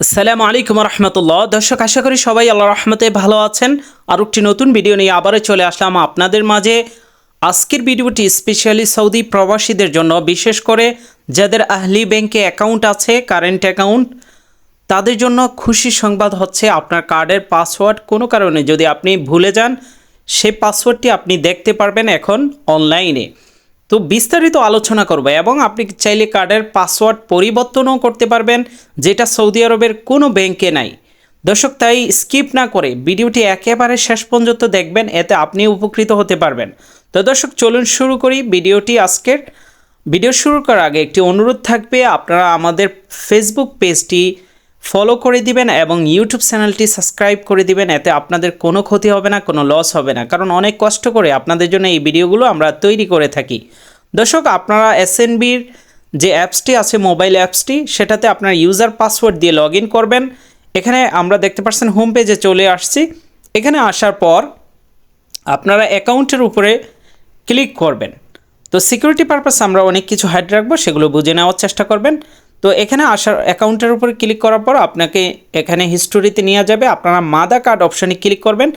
আসসালামু আলাইকুম রহমতুল্লাহ দর্শক, আশা করি সবাই আল্লাহ রহমতে ভালো আছেন। আর একটি নতুন ভিডিও নিয়ে আবারও চলে আসলাম আপনাদের মাঝে। আজকের ভিডিওটি স্পেশালি সৌদি প্রবাসীদের জন্য, বিশেষ করে যাদের আহলি ব্যাংকে অ্যাকাউন্ট আছে কারেন্ট অ্যাকাউন্ট তাদের জন্য খুশি সংবাদ হচ্ছে আপনার কার্ডের পাসওয়ার্ড কোনো কারণে যদি আপনি ভুলে যান, সে পাসওয়ার্ডটি আপনি দেখতে পারবেন এখন অনলাইনে তো বিস্তারিত আলোচনা করব এবং আপনি চাইলে কার্ডের পাসওয়ার্ড পরিবর্তনও করতে পারবেন, যেটা সৌদি আরবের কোনো ব্যাংকে নাই। দর্শক, তাই স্কিপ না করে ভিডিওটি একেবারে শেষ পর্যন্ত দেখবেন, এতে আপনি উপকৃত হতে পারবেন। তো দর্শক, চলুন শুরু করি ভিডিওটি আজকের। ভিডিও শুরু করার আগে একটি অনুরোধ থাকবে, আপনারা আমাদের ফেসবুক পেজটি ফলো করে দিবেন এবং ইউটিউব চ্যানেলটি সাবস্ক্রাইব করে দিবেন, এতে আপনাদের কোনো ক্ষতি হবে না, কোনো লস হবে না। কারণ অনেক কষ্ট করে আপনাদের জন্য এই ভিডিওগুলো আমরা তৈরি করে থাকি। দর্শক, আপনারা এসএনবির যে অ্যাপসটি আছে, মোবাইল অ্যাপসটি, সেটাতে আপনার ইউজার পাসওয়ার্ড দিয়ে লগ করবেন। এখানে আমরা দেখতে পাচ্ছেন হোম পেজে চলে আসছি। এখানে আসার পর আপনারা অ্যাকাউন্টের উপরে ক্লিক করবেন। তো সিকিউরিটি পারপাস আমরা অনেক কিছু হাইড রাখব, সেগুলো বুঝে নেওয়ার চেষ্টা করবেন। তো এখানে আসার অ্যাকাউন্টের উপর ক্লিক করার পর আপনাকে এখানে হিস্টোরিতে নিয়ে যাবে। আপনারা মাদা কার্ড অপশানে ক্লিক করবেন।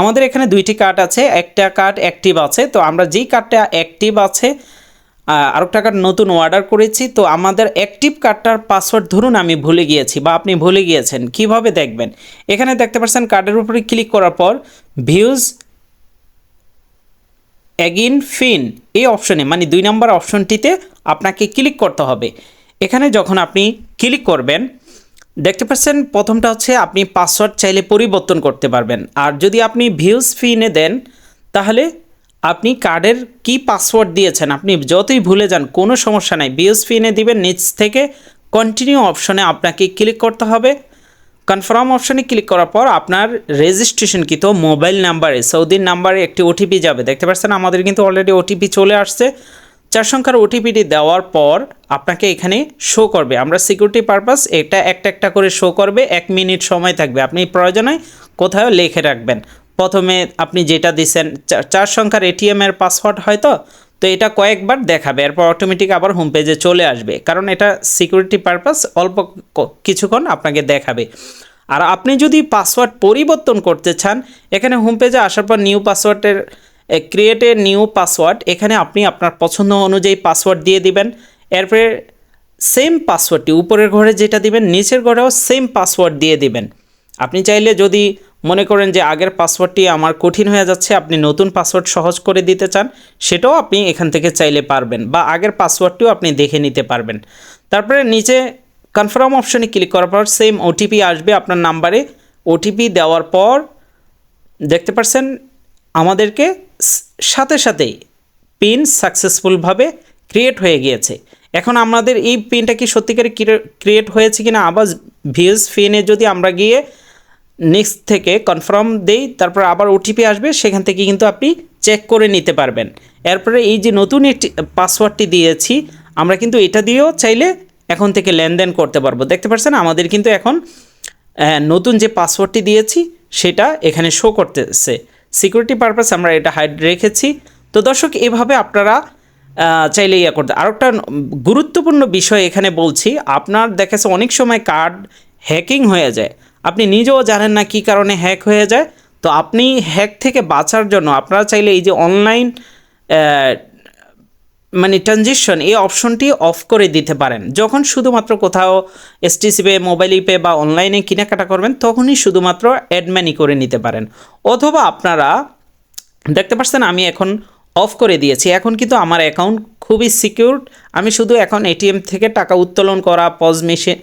আমাদের এখানে দুইটি কার্ড আছে। একটা কার্ড অ্যাক্টিভ আছে। তো আমরা যেই কার্ডটা অ্যাক্টিভ আছে আহ, আরেকটা কার্ড নতুন অর্ডার করেছি। তো আমাদের অ্যাক্টিভ কার্ডটার পাসওয়ার্ড ধরুন আমি ভুলে গিয়েছি বা আপনি ভুলে গিয়েছেন। কীভাবে দেখবেন? এখানে দেখতে পাচ্ছেন কার্ডের উপরে ক্লিক করার পর ভিউজ অ্যাগিন ফিন এই অপশনে মানে দুই নম্বর অপশনটিতে আপনাকে ক্লিক করতে হবে। এখানে যখন আপনি ক্লিক করবেন, দেখতে পাচ্ছেন প্রথমটা হচ্ছে আপনি পাসওয়ার্ড চাইলে পরিবর্তন করতে পারবেন। আর যদি আপনি ভিউজ ফিনে দেন, তাহলে আপনি কার্ডের কি পাসওয়ার্ড দিয়েছেন, আপনি যতই ভুলে যান, কোনো সমস্যা নাই। ভিউজ ফিনে দিবেন, নিচ থেকে কন্টিনিউ অপশনে আপনাকে ক্লিক করতে হবে। কনফার্ম অপশনে ক্লিক করার পর আপনার রেজিস্ট্রেশন রেজিস্ট্রেশনকৃত মোবাইল নাম্বারে সৌদির নাম্বারে একটি ওটিপি যাবে। দেখতে পাচ্ছেন আমাদের কিন্তু অলরেডি ওটিপি চলে আসছে। চার সংখ্যার ওটিপিটি দেওয়ার পর আপনাকে এখানে শো করবে। আমরা সিকিউরিটি পারপাস এটা একটা একটা করে শো করবে, এক মিনিট সময় থাকবে। আপনি প্রয়োজনে কোথাও লিখে রাখবেন। প্রথমে আপনি যেটা দিচ্ছেন চার সংখ্যার এটিএম এর পাসওয়ার্ড হয়তো, তো এটা কয়েকবার দেখাবে। এরপর অটোমেটিক আবার হোম পেজে চলে আসবে। কারণ এটা সিকিউরিটি পারপাস অল্প কিছুক্ষণ আপনাকে দেখাবে। আর আপনি যদি পাসওয়ার্ড পরিবর্তন করতে চান, এখানে হোম পেজে আসার পর নিউ পাসওয়ার্ডের ক্রিয়েট এ নিউ পাসওয়ার্ড এখানে আপনি আপনার পছন্দ অনুযায়ী পাসওয়ার্ড দিয়ে দিবেন। এরপরে সেম পাসওয়ার্ডটি উপরের ঘরে যেটা দিবেন, নিচের ঘরেও সেম পাসওয়ার্ড দিয়ে দিবেন। আপনি চাইলে যদি মনে করেন যে আগের পাসওয়ার্ডটি আমার কঠিন হয়ে যাচ্ছে, আপনি নতুন পাসওয়ার্ড সহজ করে দিতে চান, সেটাও আপনি এখান থেকে চাইলে পারবেন বা আগের পাসওয়ার্ডটিও আপনি দেখে নিতে পারবেন। তারপরে নিচে কনফার্ম অপশনে ক্লিক করার পর সেম ওটিপি আসবে আপনার নাম্বারে ওটিপি দেওয়ার পর দেখতে পাচ্ছেন আমাদেরকে সাথে সাথেই পিন সাকসেসফুলভাবে ক্রিয়েট হয়ে গিয়েছে। এখন আমাদের এই পিনটা কি সত্যিকারে ক্রিয়েট হয়েছে কিনা আবার ভিউজ ফিনে যদি আমরা গিয়ে নেক্সট থেকে কনফার্ম দেই, তারপর আবার ওটিপি আসবে, সেখান থেকে কিন্তু আপনি চেক করে নিতে পারবেন। এরপরে এই যে নতুন একটি পাসওয়ার্ডটি দিয়েছি, আমরা কিন্তু এটা দিয়েও চাইলে এখন থেকে লেনদেন করতে পারব। দেখতে পাচ্ছেন আমাদের কিন্তু এখন নতুন যে পাসওয়ার্ডটি দিয়েছি, সেটা এখানে শো করতেছে। সিকিউরিটি পারপাস আমরা এটা হাইড রেখেছি। তো দর্শক, এভাবে আপনারা চাইলে ইয়া করতে আর একটা গুরুত্বপূর্ণ বিষয় এখানে বলছি, আপনার দেখেছে অনেক সময় কার্ড হ্যাকিং হয়ে যায়। আপনি নিজেও জানেন না কি কারণে হ্যাক হয়ে যায়। তো আপনি হ্যাক থেকে বাঁচার জন্য আপনারা চাইলে এই যে অনলাইন মানে ট্রানজিশন এই অপশনটি অফ করে দিতে পারেন। যখন শুধুমাত্র কোথাও এসটিসি পে মোবাইল পে বা অনলাইনে কেনাকাটা করবেন, তখনই শুধুমাত্র অ্যাডম্যানি করে নিতে পারেন। অথবা আপনারা, দেখতে পাচ্ছেন আমি এখন অফ করে দিয়েছি। এখন কিন্তু আমার অ্যাকাউন্ট খুবই সিকিউর আমি শুধু এখন এটিএম থেকে টাকা উত্তোলন করা পজ মেশিন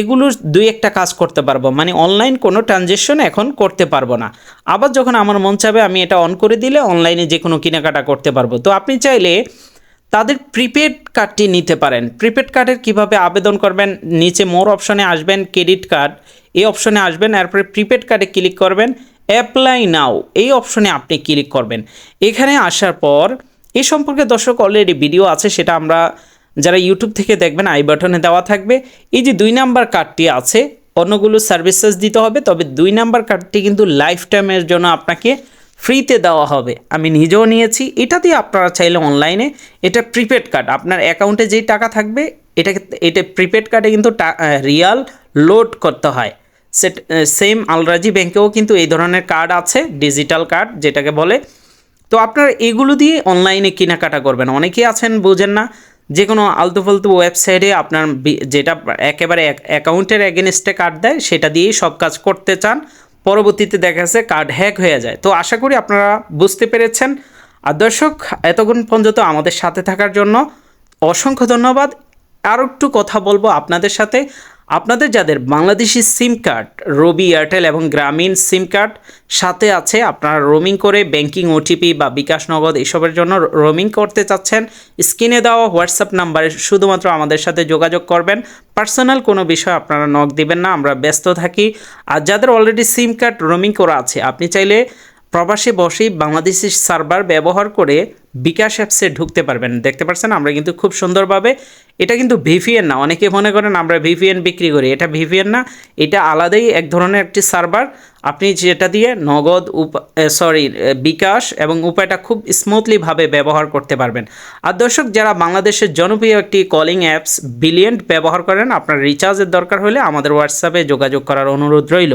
এগুলোর দুই একটা কাজ করতে পারব। মানে অনলাইন কোনো ট্রানজেকশন এখন করতে পারব না। আবার যখন আমার মন চাবে, আমি এটা অন করে দিলে অনলাইনে যে কোনো কেনাকাটা করতে পারব। তো আপনি চাইলে তাদের প্রিপেড কার্ডটি নিতে পারেন। প্রিপেড কার্ডের কীভাবে আবেদন করবেন? নিচে মোর অপশনে আসবেন ক্রেডিট কার্ড এই অপশনে আসবেন, এরপরে প্রিপেড কার্ডে ক্লিক করবেন অ্যাপ্লাই নাও এই অপশনে আপনি ক্লিক করবেন। এখানে আসার পর, এ সম্পর্কে দর্শক অলরেডি ভিডিও আছে, সেটা আমরা যারা ইউটিউব থেকে দেখবেন, আই বাটনে দেওয়া থাকবে। এই যে দুই নাম্বার কার্ডটি আছে, অন্যগুলো সার্ভিসেস দিতে হবে, তবে দুই নাম্বার কার্ডটি কিন্তু লাইফ টাইমের জন্য আপনাকে ফ্রিতে দেওয়া হবে। আমি নিজেও নিয়েছি। এটা দিয়ে আপনারা চাইলে অনলাইনে এটা প্রিপেড কার্ড। আপনার অ্যাকাউন্টে যেই টাকা থাকবে, এটাকে, এটা প্রিপেড কার্ডে কিন্তু রিয়াল লোড করতে হয়। সেট সেম আলরাজি ব্যাংকেও কিন্তু এই ধরনের কার্ড আছে, ডিজিটাল কার্ড যেটাকে বলে। তো আপনারা এগুলো দিয়ে অনলাইনে কেনাকাটা করবেন। অনেকেই আছেন, বোঝেন না যে কোনো আলতু ফালতু ওয়েবসাইটে আপনার যেটা একেবারে অ্যাকাউন্টের এগেনস্টে কার্ড দেয়, সেটা দিয়েই সব কাজ করতে চান। পরবর্তীতে দেখা যাচ্ছে কার্ড হ্যাক হয়ে যায়। তো আশা করি আপনারা বুঝতে পেরেছেন। আর দর্শক, এতক্ষণ পর্যন্ত আমাদের সাথে থাকার জন্য অসংখ্য ধন্যবাদ। আরও একটু কথা বলব আপনাদের সাথে। আপনাদের যাদের বাংলাদেশি সিম কার্ড, রবি এয়ারটেল এবং গ্রামীণ সিম কার্ড সাথে আছে, আপনারা রোমিং করে ব্যাংকিং, ওটিপি বা বিকাশ নগদ এসবের জন্য রোমিং করতে চাচ্ছেন, স্ক্রিনে দেওয়া হোয়াটসঅ্যাপ নাম্বারে শুধুমাত্র আমাদের সাথে যোগাযোগ করবেন। পার্সোনাল কোনো বিষয় আপনারা নক দিবেন না, আমরা ব্যস্ত থাকি। আর যাদের অলরেডি সিম কার্ড রোমিং করা আছে, আপনি চাইলে প্রবাসে বসেই বাংলাদেশি সার্ভার ব্যবহার করে বিকাশ অ্যাপসে ঢুকতে পারবেন। দেখতে পাচ্ছেন, আমরা কিন্তু খুব সুন্দরভাবে, এটা কিন্তু ভিভিএন না, অনেকে মনে করেন আমরা ভিভিএন বিক্রি করি, এটা ভিভিএন না, এটা আলাদাই এক ধরনের একটি সার্ভার। আপনি যেটা দিয়ে নগদ সরি বিকাশ এবং উপায়টা খুব স্মুথলিভাবে ব্যবহার করতে পারবেন। আর দর্শক, যারা বাংলাদেশের জনপ্রিয় একটি কলিং অ্যাপস বিলিয়েন্ট ব্যবহার করেন, আপনার রিচার্জের দরকার হলে আমাদের হোয়াটসঅ্যাপে যোগাযোগ করার অনুরোধ রইল।